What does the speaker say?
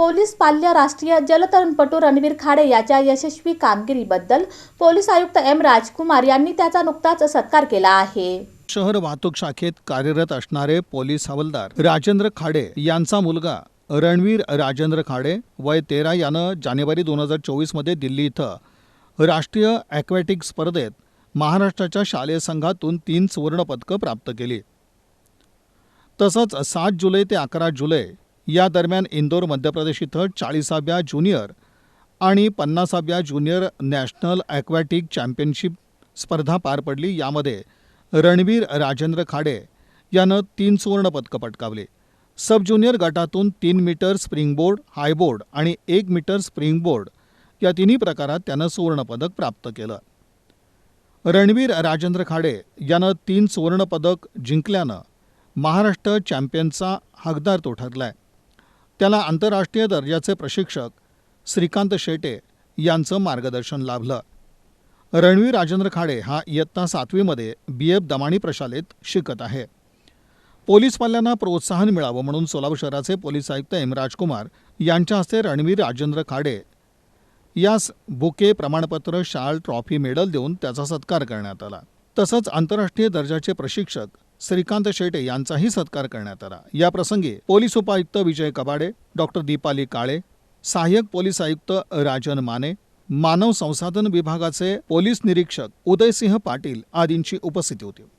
Police पाल्य राष्ट्रीय जलतरणपटू रणवीर खाडे याच्या यशस्वी कामगिरीबद्दल पोलीस आयुक्त एम राजकुमार यांनी त्याचा नुकताच सत्कार केला आहे. शहर वाहतूक शाखेत कार्यरत असणारे पोलीस हवालदार राजेंद्र खाडे यांचा मुलगा रणवीर राजेंद्र खाडे वय तेरा यानं जानेवारी दोन हजार चोवीसमध्ये दिल्ली इथं राष्ट्रीय ॲक्वॅटिक स्पर्धेत महाराष्ट्राच्या शालेय संघातून तीन सुवर्णपदकं प्राप्त केली. तसंच सात जुलै ते अकरा जुलै या दरम्यान इंदोर मध्य प्रदेश इथं चाळीसाव्या ज्युनियर आणि पन्नासाव्या ज्युनियर नॅशनल ॲक्वॅटिक चॅम्पियनशिप स्पर्धा पार पडली. यामध्ये रणवीर राजेंद्र खाडे यानं तीन सुवर्णपदकं पटकावली. सब ज्युनियर गटातून तीन मीटर स्प्रिंगबोर्ड हायबोर्ड आणि एक मीटर स्प्रिंगबोर्ड या तिन्ही प्रकारात त्यानं सुवर्णपदक प्राप्त केलं. रणवीर राजेंद्र खाडे यानं तीन सुवर्णपदक जिंकल्यानं महाराष्ट्र चॅम्पियनचा हकदार तो ठरलाय. त्याला आंतरराष्ट्रीय दर्जाचे प्रशिक्षक श्रीकांत शेटे यांचं मार्गदर्शन लाभलं. रणवीर राजेंद्र खाडे हा इयत्ता सातवीमध्ये बी. एफ दमाणी प्रशालेत शिकत आहे. पोलीस पाल्यांना प्रोत्साहन मिळावं म्हणून सोलापूर शहराचे पोलीस आयुक्त एम. राजकुमार यांच्या हस्ते रणवीर राजेंद्र खाडे यास बुके प्रमाणपत्र शाल ट्रॉफी मेडल देऊन त्याचा सत्कार करण्यात आला. तसंच आंतरराष्ट्रीय दर्जाचे प्रशिक्षक श्रीकांत शेटे यांचाही सत्कार करण्यात आला. याप्रसंगी पोलीस उपायुक्त विजय कबाडे डॉक्टर दीपाली काळे सहाय्यक पोलीस आयुक्त राजन माने मानव संसाधन विभागाचे पोलीस निरीक्षक उदयसिंह पाटील आदींची उपस्थिती होती.